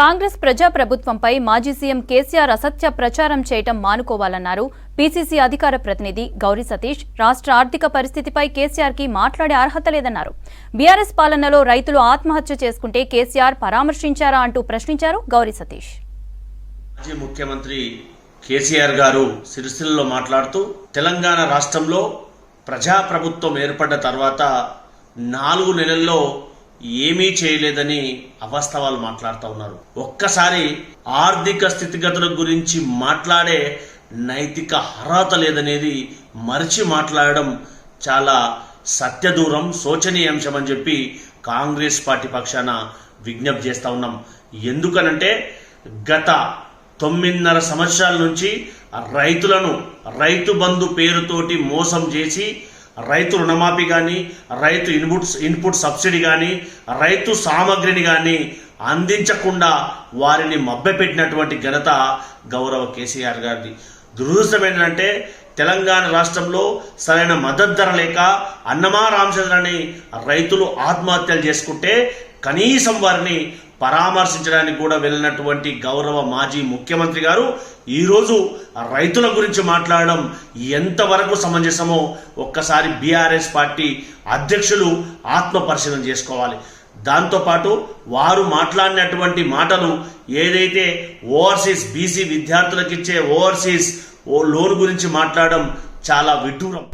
కాంగ్రెస్ ప్రజా ప్రభుత్వంపై మాజీ సీఎం కేసీఆర్ అసత్య ప్రచారం చేయటం మానుకోవాలన్నారు. పీసీసీ అధికార ప్రతినిధి గౌరీ సతీష్ రాష్ట్ర ఆర్థిక పరిస్థితిపై కేసీఆర్కి మాట్లాడే అర్హత లేదన్నారు. బీఆర్ఎస్ పాలనలో రైతులు ఆత్మహత్య చేసుకుంటే కేసీఆర్ పరామర్శించారా అంటూ ప్రశ్నించారు గౌరీ సతీష్. మాజీ ముఖ్యమంత్రి కేసీఆర్ గారు సిరిసిల్లలో మాట్లాడుతూ తెలంగాణ రాష్ట్రంలో ప్రజాప్రభుత్వం ఏర్పడ్డ తర్వాత నాలుగు నెలల్లో ఏమీ చేయలేదని అవాస్తవాలు మాట్లాడుతూ ఉన్నారు. ఒక్కసారి ఆర్థిక స్థితిగతుల గురించి మాట్లాడే నైతిక అర్హత లేదనేది మరిచి మాట్లాడడం చాలా సత్యదూరం శోచనీయాంశం అని చెప్పి కాంగ్రెస్ పార్టీ పక్షాన విజ్ఞప్తి చేస్తూ ఉన్నాం. ఎందుకనంటే గత తొమ్మిదిన్నర సంవత్సరాల నుంచి రైతులను రైతు బంధు పేరుతోటి మోసం చేసి రైతు రుణమాఫీ కానీ రైతు ఇన్పుట్ ఇన్పుట్ సబ్సిడీ కానీ రైతు సామగ్రిని కానీ అందించకుండా వారిని మభ్యపెట్టినటువంటి ఘనత గౌరవ కేసీఆర్ గారిది. దురదృష్టం ఏంటంటే తెలంగాణ రాష్ట్రంలో సరైన మద్దతు ధర లేక అన్నమా రామచంద్రని రైతులు ఆత్మహత్యలు చేసుకుంటే కనీసం వారిని పరామర్శించడానికి కూడా వెళ్ళినటువంటి గౌరవ మాజీ ముఖ్యమంత్రి గారు ఈరోజు రైతుల గురించి మాట్లాడడం ఎంతవరకు సమంజసమో ఒక్కసారి బీఆర్ఎస్ పార్టీ అధ్యక్షులు ఆత్మ పరిశీలన చేసుకోవాలి. దాంతోపాటు వారు మాట్లాడినటువంటి మాటలు ఏదైతే ఓవర్సీస్ బీసీ విద్యార్థులకు ఇచ్చే ఓవర్సీస్ ఓ లోన్ గురించి మాట్లాడడం చాలా విడ్డూరం.